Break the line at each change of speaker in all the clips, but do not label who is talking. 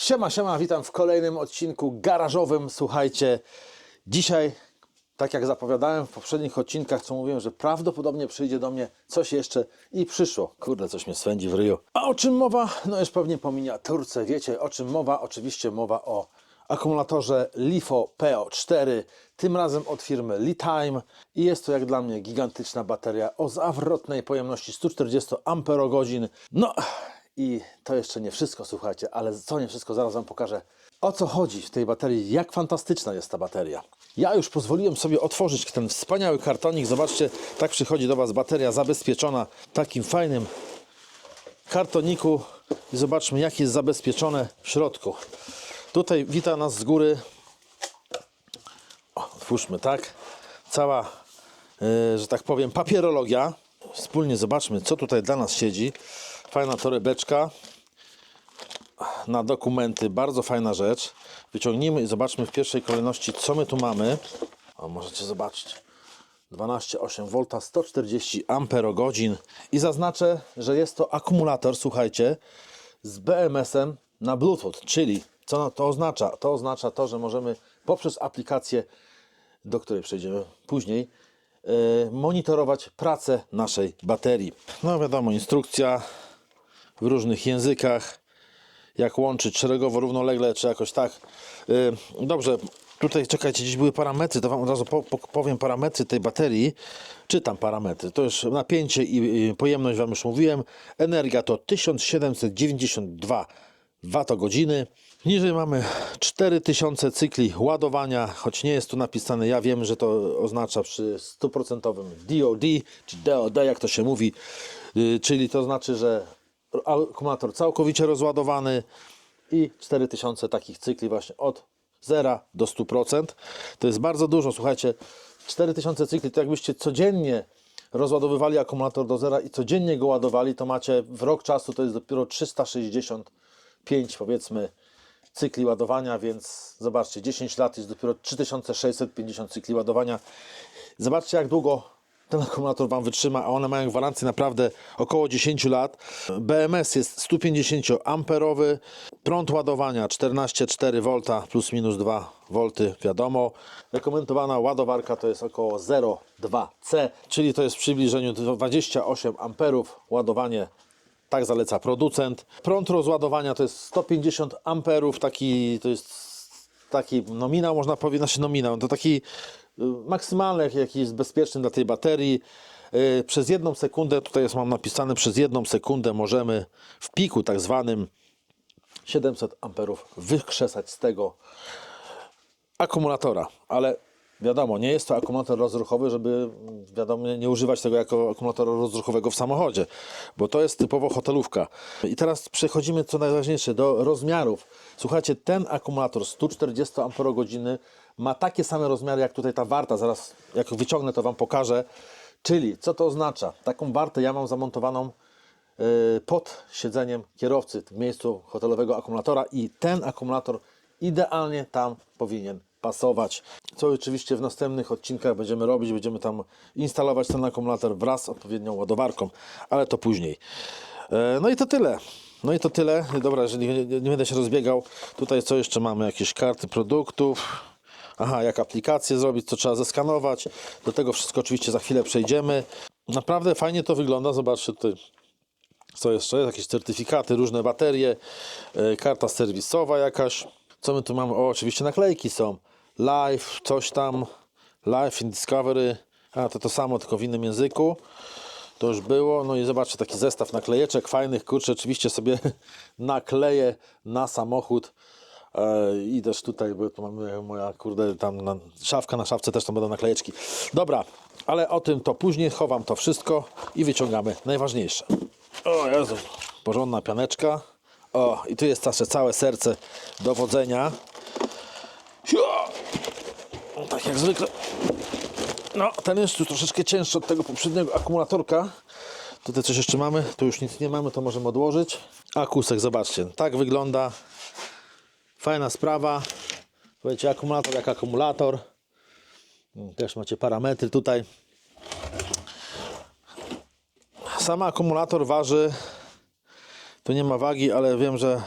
Siema, siema, witam w kolejnym odcinku garażowym. Słuchajcie, dzisiaj, tak jak zapowiadałem w poprzednich odcinkach, co mówiłem, że prawdopodobnie przyjdzie do mnie coś jeszcze i przyszło. Kurde, coś mnie swędzi w ryju. A o czym mowa? No już pewnie po miniaturce wiecie o czym mowa. Oczywiście mowa o akumulatorze LiFo PO4, tym razem od firmy Litime i jest to jak dla mnie gigantyczna bateria o zawrotnej pojemności 140 Ah. No i to jeszcze nie wszystko, słuchajcie, ale co nie wszystko, zaraz Wam pokażę. O co chodzi w tej baterii, jak fantastyczna jest ta bateria. Ja już pozwoliłem sobie otworzyć ten wspaniały kartonik. Zobaczcie, tak przychodzi do Was bateria zabezpieczona takim fajnym kartoniku. I zobaczmy, jak jest zabezpieczone w środku. Tutaj wita nas z góry. O, otwórzmy, tak? Cała, yy, że tak powiem, papierologia. Wspólnie zobaczmy, co tutaj dla nas siedzi. Fajna torebeczka na dokumenty, bardzo fajna rzecz. Wyciągnijmy i zobaczmy w pierwszej kolejności, co my tu mamy. O, możecie zobaczyć. 12,8 V, 140 Ah i zaznaczę, że jest to akumulator, słuchajcie, z BMS-em na Bluetooth, czyli co to oznacza? To oznacza to, że możemy poprzez aplikację, do której przejdziemy później, yy, monitorować pracę naszej baterii. No wiadomo, instrukcja w różnych językach, jak łączyć szeregowo, równolegle, czy jakoś tak. Yy, dobrze, tutaj czekajcie, gdzieś były parametry, to Wam od razu po, po, powiem parametry tej baterii. Czytam parametry, to już napięcie i, i pojemność Wam już mówiłem. Energia to 1792 watogodziny. Niżej mamy 4000 cykli ładowania, choć nie jest tu napisane, ja wiem, że to oznacza przy 100% DOD, czy DOD, jak to się mówi, yy, czyli to znaczy, że akumulator całkowicie rozładowany i 4000 takich cykli właśnie od 0 do 100%. To jest bardzo dużo, słuchajcie, 4000 cykli to jakbyście codziennie rozładowywali akumulator do zera i codziennie go ładowali, to macie w rok czasu to jest dopiero 365 powiedzmy cykli ładowania, więc zobaczcie, 10 lat jest dopiero 3650 cykli ładowania. Zobaczcie jak długo ten akumulator Wam wytrzyma, a one mają gwarancję naprawdę około 10 lat. BMS jest 150 amperowy, prąd ładowania 14,4 V plus minus 2 V, wiadomo. Rekomendowana ładowarka to jest około 0,2 C, czyli to jest w przybliżeniu 28 amperów. Ładowanie tak zaleca producent. Prąd rozładowania to jest 150 amperów, taki to jest taki nominał, można powiedzieć, znaczy nominał, to taki y, maksymalny, jaki jest bezpieczny dla tej baterii. Y, Przez jedną sekundę, tutaj jest mam napisane, przez jedną sekundę możemy w piku tak zwanym 700 amperów wykrzesać z tego akumulatora, ale wiadomo, nie jest to akumulator rozruchowy, żeby wiadomo, nie używać tego jako akumulatora rozruchowego w samochodzie, bo to jest typowo hotelówka. I teraz przechodzimy, co najważniejsze, do rozmiarów. Słuchajcie, ten akumulator 140 Ah ma takie same rozmiary, jak tutaj ta warta. Zaraz, jak wyciągnę, to Wam pokażę. Czyli, co to oznacza? Taką wartę ja mam zamontowaną yy, pod siedzeniem kierowcy w miejscu hotelowego akumulatora i ten akumulator idealnie tam powinien pasować. Co oczywiście w następnych odcinkach będziemy robić, będziemy tam instalować ten akumulator wraz z odpowiednią ładowarką, ale to później. E, No i to tyle. No i to tyle. Dobra, jeżeli nie będę się rozbiegał, tutaj co jeszcze mamy? Jakieś karty produktów. Aha, jak aplikację zrobić, co trzeba zeskanować. Do tego wszystko oczywiście za chwilę przejdziemy. Naprawdę fajnie to wygląda. Zobaczcie tutaj co jeszcze? Jakieś certyfikaty, różne baterie, e, karta serwisowa jakaś. Co my tu mamy? O, oczywiście naklejki są. Live, coś tam. Live in Discovery. A, to to samo, tylko w innym języku. To już było. No i zobaczcie, taki zestaw naklejeczek fajnych. Kurczę, oczywiście sobie nakleję na samochód. E, I też tutaj, bo tu mamy moja, kurde, tam na, szafka na szafce też tam będą naklejeczki. Dobra, ale o tym to później. Chowam to wszystko i wyciągamy najważniejsze. O Jezu, porządna pianeczka. O, i tu jest nasze całe serce dowodzenia. No, Tak jak zwykle. No, ten jest tu troszeczkę cięższy od tego poprzedniego akumulatorka. Tutaj coś jeszcze mamy, tu już nic nie mamy, to możemy odłożyć. Akusek, zobaczcie, tak wygląda. Fajna sprawa. Powiecie, akumulator jak akumulator. Też macie parametry tutaj. Sam akumulator waży, tu nie ma wagi, ale wiem, że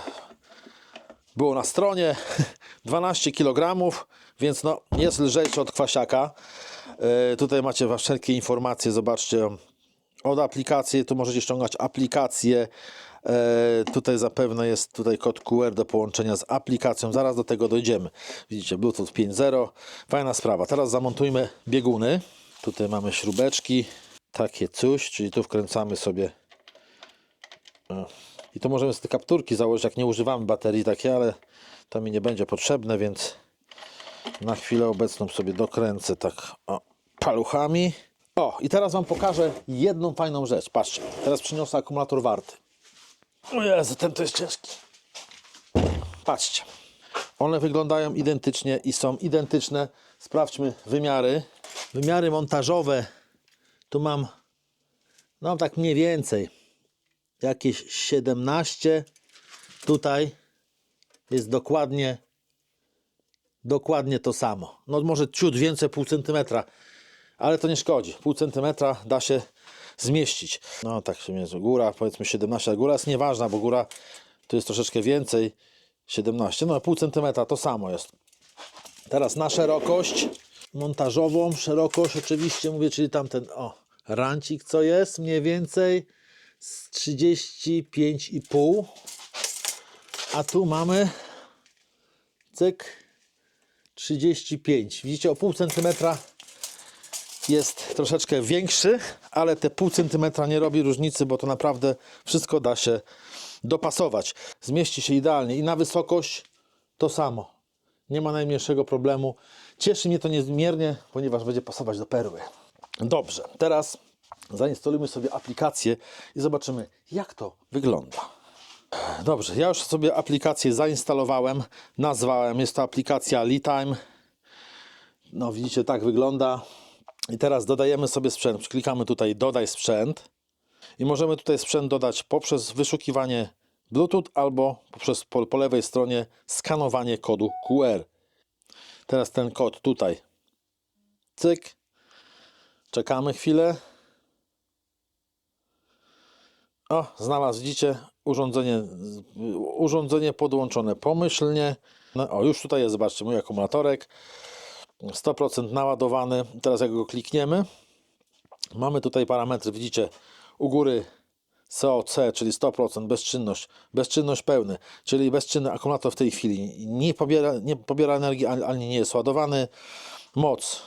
było na stronie 12 kg, więc no, jest lżejszy od kwasiaka. E, tutaj macie wszelkie informacje, zobaczcie od aplikacji, tu możecie ściągać aplikację. E, tutaj zapewne jest tutaj kod QR do połączenia z aplikacją. Zaraz do tego dojdziemy. Widzicie, Bluetooth 5.0. Fajna sprawa. Teraz zamontujmy bieguny. Tutaj mamy śrubeczki. Takie coś, czyli tu wkręcamy sobie. O. I tu możemy te kapturki założyć, jak nie używamy baterii takie, ale to mi nie będzie potrzebne, więc na chwilę obecną sobie dokręcę tak o, paluchami. O, i teraz Wam pokażę jedną fajną rzecz. Patrzcie, teraz przyniosę akumulator warty. O Jezu, ten to jest ciężki. Patrzcie. One wyglądają identycznie i są identyczne. Sprawdźmy wymiary. Wymiary montażowe. Tu mam, no tak mniej więcej, jakieś 17. Tutaj jest dokładnie dokładnie to samo. No może ciut więcej, pół centymetra, ale to nie szkodzi. Pół centymetra da się zmieścić. No tak się mierzy. Góra powiedzmy 17, a góra jest nieważna, bo góra to jest troszeczkę więcej. 17, no pół centymetra to samo jest. Teraz na szerokość montażową, szerokość oczywiście mówię, czyli tamten o rancik co jest mniej więcej z 35,5 a tu mamy cyk 35. Widzicie, o pół centymetra jest troszeczkę większy, ale te pół centymetra nie robi różnicy, bo to naprawdę wszystko da się dopasować. Zmieści się idealnie i na wysokość to samo. Nie ma najmniejszego problemu. Cieszy mnie to niezmiernie, ponieważ będzie pasować do perły. Dobrze, teraz zainstalujmy sobie aplikację i zobaczymy, jak to wygląda. Dobrze, ja już sobie aplikację zainstalowałem, nazwałem. Jest to aplikacja LeTime. No widzicie, tak wygląda. I teraz dodajemy sobie sprzęt. Klikamy tutaj dodaj sprzęt i możemy tutaj sprzęt dodać poprzez wyszukiwanie Bluetooth albo poprzez po, po lewej stronie skanowanie kodu QR. Teraz ten kod tutaj. Cyk. Czekamy chwilę. O, znalazł, widzicie, urządzenie, urządzenie podłączone pomyślnie. No, o, już tutaj jest, zobaczcie, mój akumulatorek. 100% naładowany. Teraz jak go klikniemy, mamy tutaj parametry, widzicie, u góry COC, czyli 100%, bezczynność, bezczynność pełny, czyli bezczynny akumulator w tej chwili nie pobiera, nie pobiera energii, ani nie jest ładowany. Moc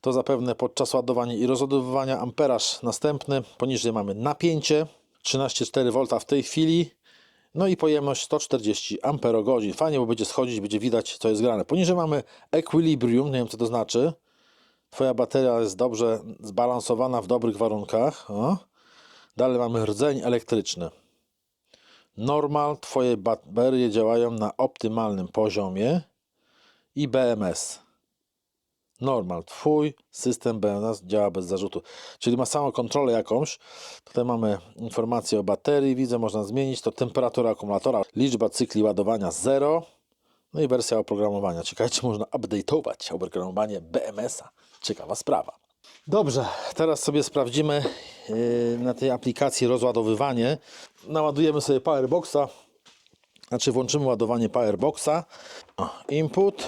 to zapewne podczas ładowania i rozładowywania amperaż następny. Poniżej mamy napięcie 13,4 V w tej chwili. No i pojemność 140 Ah. Fajnie, bo będzie schodzić, będzie widać, co jest grane. Poniżej mamy equilibrium, nie wiem co to znaczy. Twoja bateria jest dobrze zbalansowana w dobrych warunkach. O. Dalej mamy rdzeń elektryczny. Normal, Twoje baterie działają na optymalnym poziomie. I BMS. Normal, Twój system BMS działa bez zarzutu. Czyli ma samą kontrolę jakąś. Tutaj mamy informację o baterii, widzę, można zmienić to temperatura akumulatora, liczba cykli ładowania 0, no i wersja oprogramowania. Czekajcie, można update'ować oprogramowanie BMS-a. Ciekawa sprawa. Dobrze, teraz sobie sprawdzimy yy, na tej aplikacji rozładowywanie. Naładujemy sobie Powerboxa, znaczy włączymy ładowanie Powerboxa. O, input.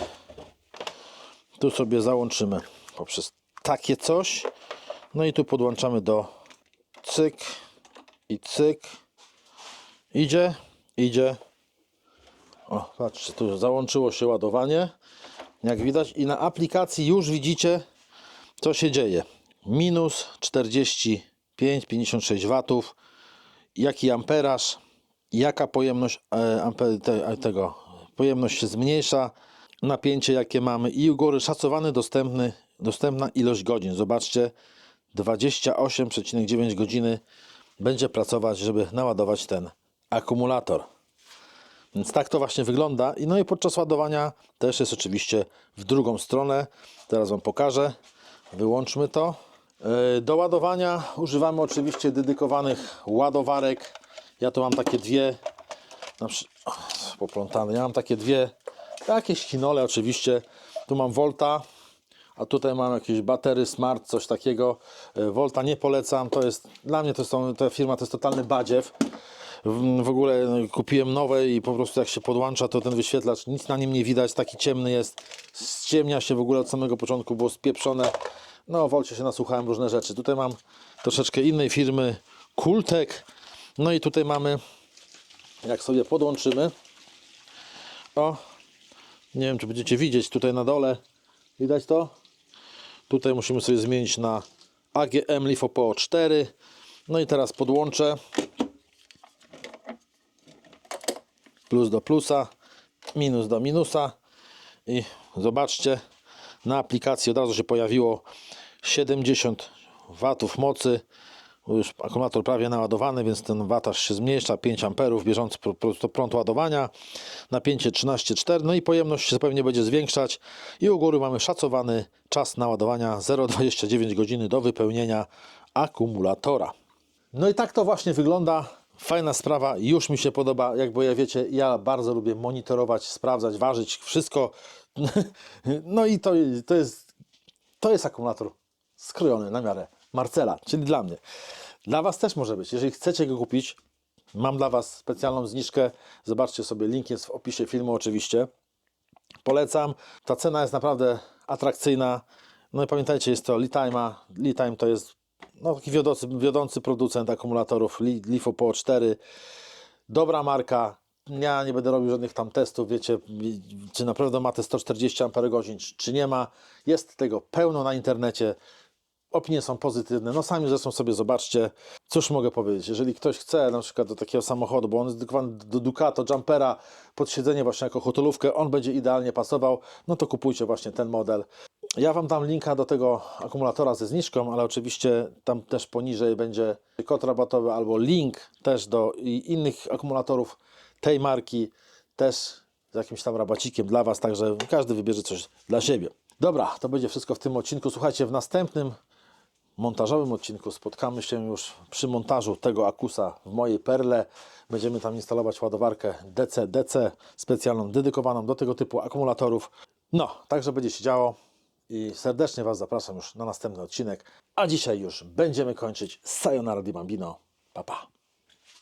Tu sobie załączymy poprzez takie coś. No i tu podłączamy do cyk i cyk. Idzie, idzie. O, patrzcie, tu załączyło się ładowanie. Jak widać i na aplikacji już widzicie, co się dzieje. Minus 45, 56 watów. Jaki amperaż, jaka pojemność e, te, tego, pojemność się zmniejsza napięcie jakie mamy i u góry szacowany dostępny, dostępna ilość godzin. Zobaczcie, 28,9 godziny będzie pracować, żeby naładować ten akumulator. Więc tak to właśnie wygląda. I no i podczas ładowania też jest oczywiście w drugą stronę. Teraz Wam pokażę. Wyłączmy to. Yy, Do ładowania używamy oczywiście dedykowanych ładowarek. Ja tu mam takie dwie, na poplątane. Ja mam takie dwie Jakieś chinole oczywiście. Tu mam Volta, a tutaj mam jakieś batery Smart, coś takiego. E, Volta nie polecam. To jest, dla mnie to są, ta firma to jest totalny badziew. w, ogóle no, kupiłem nowe i po prostu jak się podłącza, to ten wyświetlacz, nic na nim nie widać, taki ciemny jest, ściemnia się w ogóle od samego początku, było spieprzone. No, w Wolcie się nasłuchałem różne rzeczy. Tutaj mam troszeczkę innej firmy, Kultek. No i tutaj mamy, jak sobie podłączymy, o, nie wiem czy będziecie widzieć tutaj na dole, widać to? Tutaj musimy sobie zmienić na AGM LiFoPO 4. No i teraz podłączę. Plus do plusa, minus do minusa. I zobaczcie, na aplikacji od razu się pojawiło 70 watów mocy. Już akumulator prawie naładowany, więc ten wataż się zmniejsza. 5 amperów bieżący prąd ładowania. Napięcie 13,4. No i pojemność się pewnie będzie zwiększać. I u góry mamy szacowany czas naładowania 0,29 godziny do wypełnienia akumulatora. No i tak to właśnie wygląda. Fajna sprawa, już mi się podoba. Jak bo ja wiecie, ja bardzo lubię monitorować, sprawdzać, ważyć wszystko. No i to, to, jest, to jest akumulator skrojony na miarę Marcela, czyli dla mnie. Dla Was też może być. Jeżeli chcecie go kupić, mam dla Was specjalną zniżkę. Zobaczcie sobie, link jest w opisie filmu oczywiście. Polecam. Ta cena jest naprawdę atrakcyjna. No i pamiętajcie, jest to Litime. Litime to jest no, taki wiodący, wiodący producent akumulatorów Li- LiFo 4. Dobra marka. Ja nie będę robił żadnych tam testów, wiecie, czy naprawdę ma te 140 Ah, czy nie ma. Jest tego pełno na internecie. Opinie są pozytywne. No sami zresztą sobie zobaczcie. Cóż mogę powiedzieć? Jeżeli ktoś chce na przykład do takiego samochodu, bo on jest dedykowany do Ducato, Jumpera, pod siedzenie właśnie jako hotelówkę, on będzie idealnie pasował, no to kupujcie właśnie ten model. Ja Wam dam linka do tego akumulatora ze zniżką, ale oczywiście tam też poniżej będzie kod rabatowy albo link też do innych akumulatorów tej marki, też z jakimś tam rabacikiem dla Was, także każdy wybierze coś dla siebie. Dobra, to będzie wszystko w tym odcinku. Słuchajcie, w następnym montażowym odcinku spotkamy się już przy montażu tego akusa w mojej perle. Będziemy tam instalować ładowarkę DC-DC specjalną, dedykowaną do tego typu akumulatorów. No, także będzie się działo i serdecznie Was zapraszam już na następny odcinek. A dzisiaj już będziemy kończyć. Sayonara di Bambino. Pa, pa.